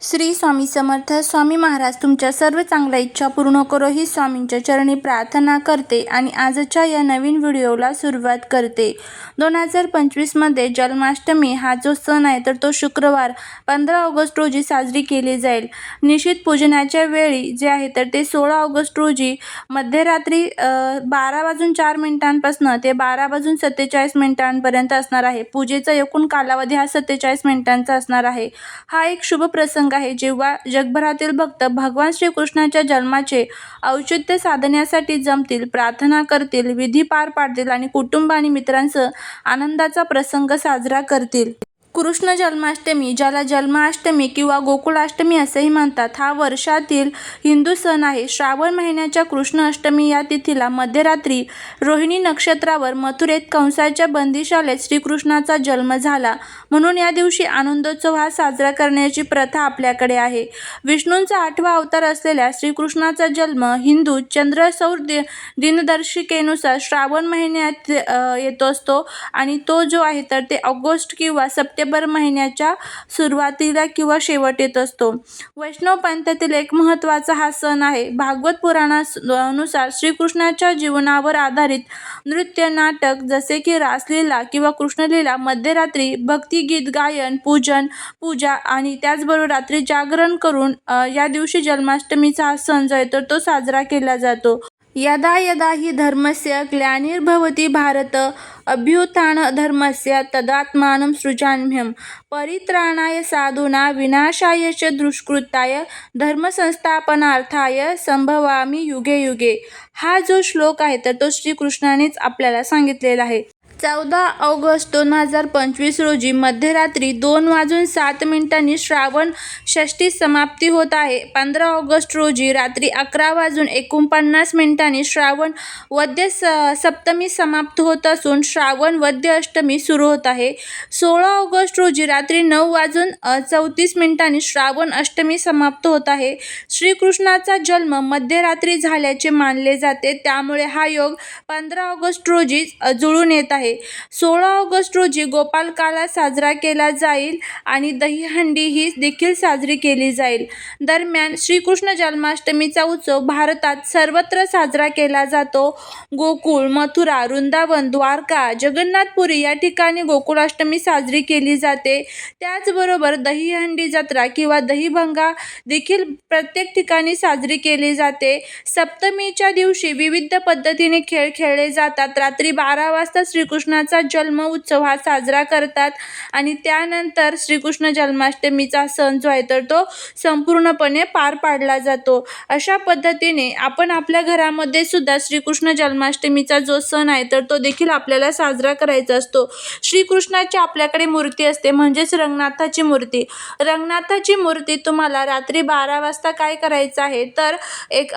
श्री स्वामी समर्थ स्वामी महाराज तुमच्या सर्व चांगल्या इच्छा पूर्ण करो ही स्वामींच्या चरणी प्रार्थना करते आणि आजच्या या नवीन व्हिडिओला सुरुवात करते. दोन हजार पंचवीसमध्ये जन्माष्टमी हा जो सण आहे तर तो शुक्रवार पंधरा ऑगस्ट रोजी साजरी केली जाईल. निश्चित पूजनाच्या वेळी जे आहे तर ते सोळा ऑगस्ट रोजी मध्यरात्री बारा वाजून चार मिनिटांपासून ते बारा वाजून सत्तेचाळीस मिनिटांपर्यंत असणार आहे. पूजेचा एकूण कालावधी हा सत्तेचाळीस मिनिटांचा असणार आहे. हा एक शुभ प्रसंग आहे. जेव्हा जगभरातील भक्त भगवान श्रीकृष्णाच्या जन्माचे औचित्य साधण्यासाठी जमतील प्रार्थना करतील विधी पार पाडतील आणि कुटुंब आणि मित्रांसह आनंदाचा प्रसंग साजरा करतील. कृष्ण जन्माष्टमी ज्याला जन्माष्टमी किंवा गोकुळाष्टमी असेही म्हणतात हा वर्षातील हिंदू सण आहे. श्रावण महिन्याच्या कृष्ण अष्टमी या तिथीला मध्यरात्री रोहिणी नक्षत्रावर मथुरेत कंसाच्या बंदिशालेत श्रीकृष्णाचा जन्म झाला. म्हणून या दिवशी आनंदोत्सव हा साजरा करण्याची प्रथा आपल्याकडे आहे. विष्णूंचा आठवा अवतार असलेल्या श्रीकृष्णाचा जन्म हिंदू चंद्रसौर दि दिनदर्शिकेनुसार श्रावण महिन्यात येत येतो असतो आणि तो जो आहे तर ते ऑगस्ट किंवा सप्टेंबर महिन्याच्या सुरुवातीला किंवा शेवट येत असतो. वैष्णव पंथातील एक महत्त्वाचा हा सण आहे. भागवत पुराणानुसार श्रीकृष्णाच्या जीवनावर आधारित नृत्य नाटक जसे की रासलीला किंवा कृष्णलीला मध्यरात्री भक्तिगीत गायन पूजन पूजा आणि त्याचबरोबर रात्री जागरण करून या दिवशी जन्माष्टमीचा हा सण जो आहे तर तो साजरा केला जातो. यदा यदा हि धर्मस्य ग्लानिर्भवति भारत अभ्युत्थानधर्मस्य तदात्मानं सृजाम्यहं परित्राणाय साधुना विनाशाय च दुष्कृताय धर्मसंस्थापनार्थाय संभवामी युगे युगे। हा जो श्लोक आहे तर तो श्रीकृष्णानेच आपल्याला सांगितलेला आहे. चौदा ऑगस्ट दोन हजार पंचवीस रोजी मध्यरात्री दोन वाजून सात मिनिटांनी श्रावण षष्ठी समाप्ती होत आहे. पंधरा ऑगस्ट रोजी रात्री अकरा वाजून एकोणपन्नास मिनिटांनी श्रावण वद्य स सप्तमी समाप्त होत असून श्रावण वद्य अष्टमी सुरू होत आहे. सोळा ऑगस्ट रोजी रात्री नऊ वाजून चौतीस मिनिटांनी श्रावण अष्टमी समाप्त होत आहे. श्रीकृष्णाचा जन्म मध्यरात्री झाल्याचे मानले जाते. त्यामुळे हा योग पंधरा ऑगस्ट रोजी जुळून येत आहे. सोळा ऑगस्ट रोजी गोपालकाला साजरा केला जाईल आणि दहीहंडी ही देखील साजरी केली जाईल. दरम्यान श्रीकृष्ण जन्माष्टमीचा उत्सव भारतात सर्वत्र साजरा केला जातो. गोकुळ मथुरा वृंदावन द्वारका जगन्नाथपुरी या ठिकाणी गोकुळाष्टमी साजरी केली जाते. त्याचबरोबर दहीहंडी जत्रा किंवा दहीभंगा देखील प्रत्येक ठिकाणी साजरी केली जाते. सप्तमीच्या दिवशी विविध पद्धतीने खेळ खेळले जातात. रात्री बारा वाजता श्रीकृष्ण श्रीकृष्णाचा जन्म उत्सव हा साजरा करतात आणि त्यानंतर श्रीकृष्ण जन्माष्टमीचा सण जो आहे तर तो संपूर्णपणे पार पाडला जातो. अशा पद्धतीने आपण आपल्या घरामध्ये सुद्धा श्रीकृष्ण जन्माष्टमीचा जो सण आहे तर तो देखील आपल्याला साजरा करायचा असतो. श्रीकृष्णाची आपल्याकडे मूर्ती असते म्हणजेच रंगनाथाची मूर्ती. रंगनाथाची मूर्ती तुम्हाला रात्री बारा वाजता काय करायचं आहे तर एक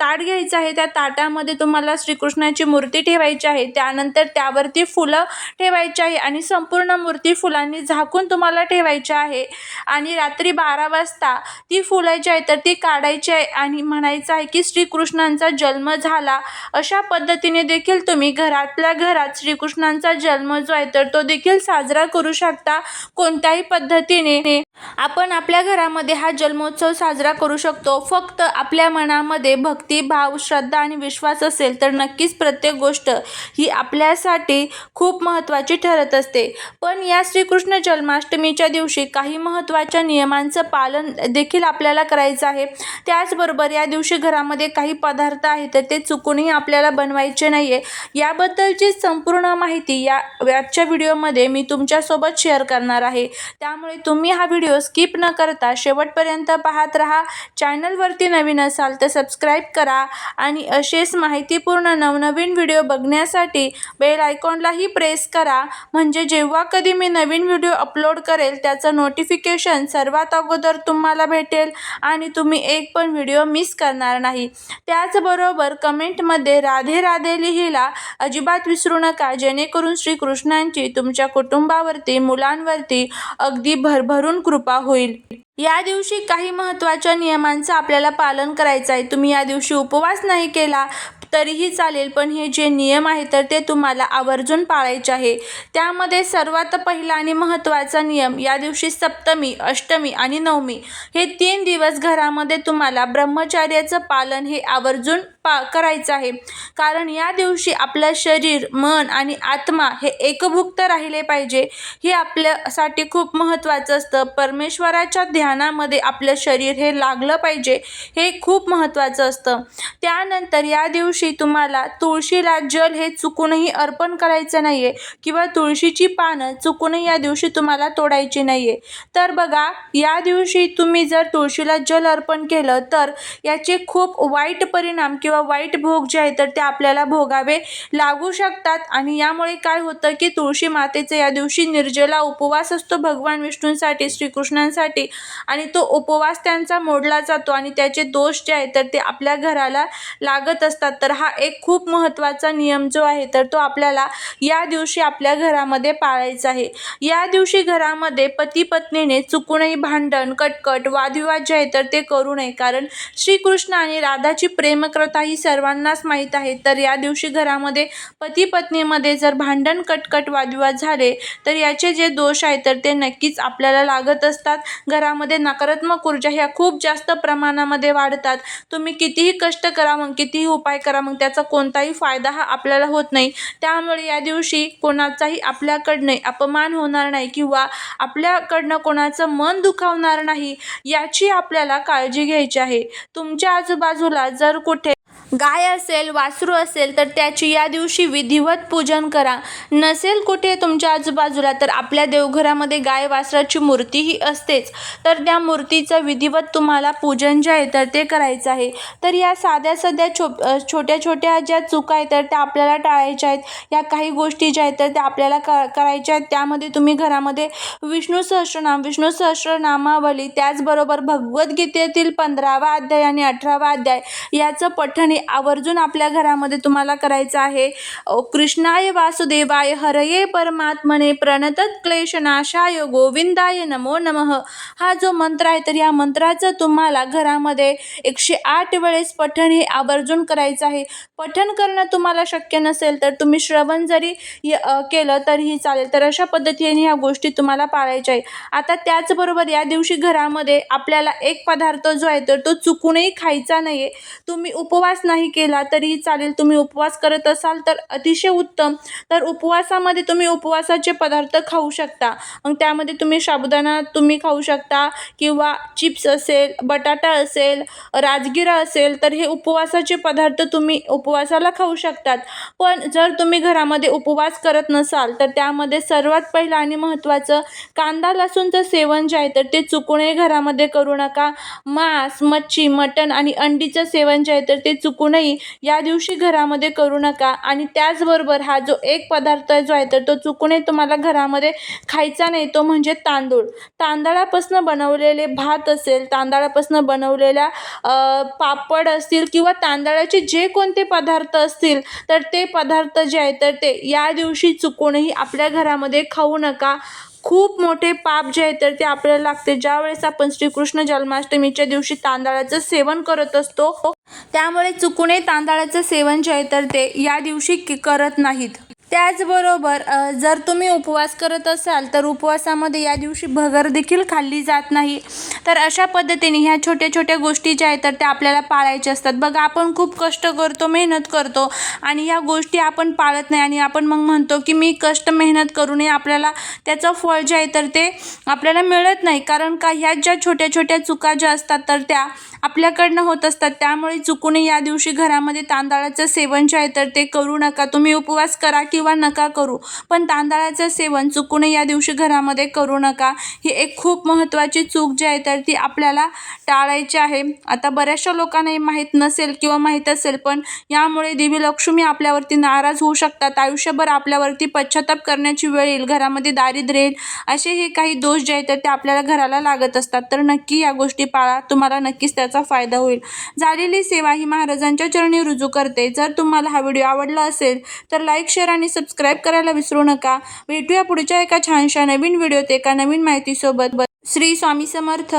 ताट घ्यायचं आहे. त्या ताटामध्ये तुम्हाला श्रीकृष्णाची मूर्ती ठेवायची आहे. त्यानंतर त्यावरती फुलं ठेवायची आहे आणि संपूर्ण मूर्ती फुलांनी झाकून तुम्हाला ठेवायची आहे. आणि रात्री बारा वाजता ती फुलं जी आहे तर ती काढायची आहे आणि म्हणायचं आहे की श्रीकृष्णांचा जन्म झाला. अशा पद्धतीने देखील तुम्ही घरातल्या घरात श्रीकृष्णांचा जन्म जो आहे तर तो देखील साजरा करू शकता कोणत्याही पद्धतीने. आपण आपल्या घरामध्ये हा जन्मोत्सव साजरा करू शकतो. फक्त आपल्या मनामध्ये भक्ती भाव श्रद्धा आणि विश्वास असेल तर नक्कीच प्रत्येक गोष्ट ही आपल्यासाठी खूप महत्त्वाची ठरत असते. पण या श्रीकृष्ण जन्माष्टमीच्या दिवशी काही महत्त्वाच्या नियमांचं पालन देखील आपल्याला करायचं आहे. त्याचबरोबर या दिवशी घरामध्ये काही पदार्थ आहेत तर ते चुकूनही आपल्याला बनवायचे नाही आहे याबद्दलची संपूर्ण माहिती या आजच्या व्हिडिओमध्ये मी तुमच्यासोबत शेअर करणार आहे. त्यामुळे तुम्ही हा व्हिडिओ स्किप न करता शेवटपर्यंत पाहत राहा. चॅनलवरती नवीन असाल तर सबस्क्राईब करा. आणि असेच माहितीपूर्ण नवनवीन व्हिडिओ बघण्यासाठी बेल आयकॉन आयकॉनलाही प्रेस करा. म्हणजे जेव्हा कधी मी नवीन व्हिडिओ अपलोड करेल त्याचं नोटिफिकेशन सर्वात अगोदर तुम्हाला भेटेल आणि तुम्ही एक पण व्हिडिओ मिस करणार नाही. त्याचबरोबर कमेंटमध्ये राधे राधे लिहिला अजिबात विसरू नका जेणेकरून श्रीकृष्णांची तुमच्या कुटुंबावरती मुलांवरती अगदी भरभरून कृपा होईल. या दिवशी काही महत्त्वाच्या नियमांचं आपल्याला पालन करायचं आहे तुम्ही या दिवशी उपवास नाही केला तरीही चालेल पण हे जे नियम आहे तर ते तुम्हाला आवर्जून पाळायचे आहे. त्यामध्ये सर्वात पहिला आणि महत्त्वाचा नियम या दिवशी सप्तमी अष्टमी आणि नवमी हे तीन दिवस घरामध्ये तुम्हाला ब्रह्मचार्याचं पालन हे आवर्जून पा करायचं आहे. कारण या दिवशी आपलं शरीर मन आणि आत्मा हे एकभुक्त राहिले पाहिजे. हे आपल्यासाठी खूप महत्त्वाचं असतं. परमेश्वराच्या ध्यानामध्ये आपलं शरीर हे लागलं पाहिजे हे खूप महत्त्वाचं असतं. त्यानंतर या दिवशी तुम्हाला तुळशीला जल हे चुकूनही अर्पण करायचं नाही आहे किंवा तुळशीची पानं चुकूनही या दिवशी तुम्हाला तोडायची नाही आहे तर बघा या दिवशी तुम्ही जर तुळशीला जल अर्पण केलं तर याचे खूप वाईट परिणाम किंवा वाईट भोग जे आहे तर ते आपल्याला भोगावे लागू शकतात. आणि यामुळे काय होतं की तुळशी मातेचा या दिवशी निर्जला उपवास असतो. भगवान विष्णूंसाठी श्रीकृष्णांसाठी. आणि तो उपवास त्यांचा मोडला जातो आणि त्याचे दोष जे आहेत तर ते आपल्या घराला लागत असतात. तर हा एक खूप महत्त्वाचा नियम जो आहे तर तो आपल्याला या दिवशी आपल्या घरामध्ये पाळायचा आहे. या दिवशी घरामध्ये पती पत्नीने चुकूनही भांडण कटकट वादविवाद जे आहे तर ते करू नये. कारण श्रीकृष्ण आणि राधाची प्रेमकथा काही सर्वांनाच माहीत आहे. तर या दिवशी घरामध्ये पती पत्नीमध्ये जर भांडण कटकट वादविवाद झाले तर याचे जे दोष आहेत तर ते नक्कीच आपल्याला लागत असतात. घरामध्ये नकारात्मक ऊर्जा ह्या खूप जास्त प्रमाणामध्ये वाढतात. तुम्ही कितीही कष्ट करा मग कितीही उपाय करा मग त्याचा कोणताही फायदा हा आपल्याला होत नाही. त्यामुळे या दिवशी कोणाचाही आपल्याकडनं अपमान होणार नाही किंवा आपल्याकडनं कोणाचं मन दुखावणार नाही याची आपल्याला काळजी घ्यायची आहे. तुमच्या आजूबाजूला जर कुठे गाय असेल वासरू असेल तर त्याची या दिवशी विधिवत पूजन करा. नसेल कुठे तुमच्या आजूबाजूला तर आपल्या देवघरामध्ये गाय वासराची मूर्तीही असतेच. तर त्या मूर्तीचं विधिवत तुम्हाला पूजन जे आहे तर ते करायचं आहे. तर या साध्या साध्या छो छोट्या छोट्या ज्या चुका आहेत तर त्या आपल्याला टाळायच्या आहेत. या काही गोष्टी ज्या आहेत तर त्या आपल्याला क करायच्या आहेत. त्यामध्ये तुम्ही घरामध्ये विष्णू सहस्रनाम विष्णू सहस्रनामावली त्याचबरोबर भगवद्गीतेतील पंधरावा अध्याय आणि अठरावा अध्याय याचं पठण आवर्जून आपल्या घरामध्ये तुम्हाला करायचं आहे. कृष्णाय वासुदेवाय हरये परमात्मने प्रणतत क्लेशनाशाय गोविंदाय नमो नमः. हा जो मंत्र आहे तर या मंत्राचं तुम्हाला घरामध्ये एकशे आठ वेळेस पठण हे आवर्जून करायचं आहे. पठण करणं तुम्हाला शक्य नसेल तर तुम्ही श्रवण जरी य- केलं तरीही चालेल तर अशा पद्धतीने ह्या गोष्टी तुम्हाला पाळायच्या आहे. आता त्याचबरोबर या दिवशी घरामध्ये आपल्याला एक पदार्थ जो आहे तर तो चुकूनही खायचा नाही आहे तुम्ही उपवास नाही केला तरीही चालेल. तुम्ही उपवास करत असाल तर अतिशय उत्तम. तर उपवासामध्ये तुम्ही उपवासाचे पदार्थ खाऊ शकता. मग त्यामध्ये तुम्ही साबुदाणा तुम्ही खाऊ शकता किंवा चिप्स असेल बटाटा असेल राजगिरा असेल तर हे उपवासाचे पदार्थ तुम्ही उपवासाला खाऊ शकतात. पण जर तुम्ही घरामध्ये उपवास करत नसाल तर त्यामध्ये सर्वात पहिलं आणि महत्त्वाचं कांदा लसूणचं सेवन जे आहे तर ते चुकूनही घरामध्ये करू नका. मांस मच्छी मटण आणि अंडीचं सेवन जे आहे तर ते चुकूनही या दिवशी घरामध्ये करू नका. आणि त्याचबरोबर हा जो एक पदार्थ जो आहे तर तो चुकूनही तुम्हाला घरामध्ये खायचा नाही तो म्हणजे तांदूळ. तांदळापासून बनवलेले भात असेल तांदळापासून बनवलेल्या पापड असतील किंवा तांदळाचे जे कोणते पदार्थ असतील तर ते पदार्थ जे आहे तर ते या दिवशी चुकूनही आपल्या घरामध्ये खाऊ नका. खूप मोठे पाप जे आहे तर ते आपल्याला लागते. ज्यावेळेस आपण श्रीकृष्ण जन्माष्टमीच्या दिवशी तांदळाचं सेवन करत असतो त्यामुळे चुकूनही तांदळाचं सेवन जे आहे तर ते या दिवशी करत नाहीत. त्याचबरोबर जर तुम्ही उपवास करत असाल तर उपवासामध्ये या दिवशी भगर देखील खाल्ली जात नाही. तर अशा पद्धतीने ह्या छोट्या छोट्या गोष्टी ज्या आहेत तर त्या आपल्याला पाळायच्या असतात. बघा आपण खूप कष्ट करतो मेहनत करतो आणि ह्या गोष्टी आपण पाळत नाही. आणि आपण मग म्हणतो की मी कष्ट मेहनत करूनही आपल्याला त्याचं फळ जे आहे तर ते आपल्याला मिळत नाही. कारण का ह्या ज्या छोट्या छोट्या चुका ज्या असतात तर त्या आपल्याकडनं होत असतात. त्यामुळे चुकूनही या दिवशी घरामध्ये तांदळाचं सेवन जे आहे तर ते करू नका. तुम्ही उपवास करा की किंवा नका करू. पण तांदळाचं सेवन चुकूनही या दिवशी घरामध्ये करू नका. ही एक खूप महत्त्वाची चूक जी आहे तर ती आपल्याला टाळायची आहे. आता बऱ्याचशा लोकांना हे माहीत नसेल किंवा माहीत असेल पण यामुळे देवी लक्ष्मी आपल्यावरती नाराज होऊ शकतात. आयुष्यभर आपल्यावरती पश्चाताप करण्याची वेळ येईल घरामध्ये दारिद्र्य येईल असे हे काही दोष जे आहेत तर ते आपल्याला घराला लागत असतात. तर नक्की या गोष्टी पाळा. तुम्हाला नक्कीच त्याचा फायदा होईल. झालेली सेवा ही महाराजांच्या चरणी रुजू करते. जर तुम्हाला हा व्हिडिओ आवडला असेल तर लाईक शेअर आणि सबस्क्राईब करायला विसरू नका. भेटूया पुढच्या एका छानशा नवीन व्हिडिओत एका नवीन माहितीसोबत. श्री स्वामी समर्थ.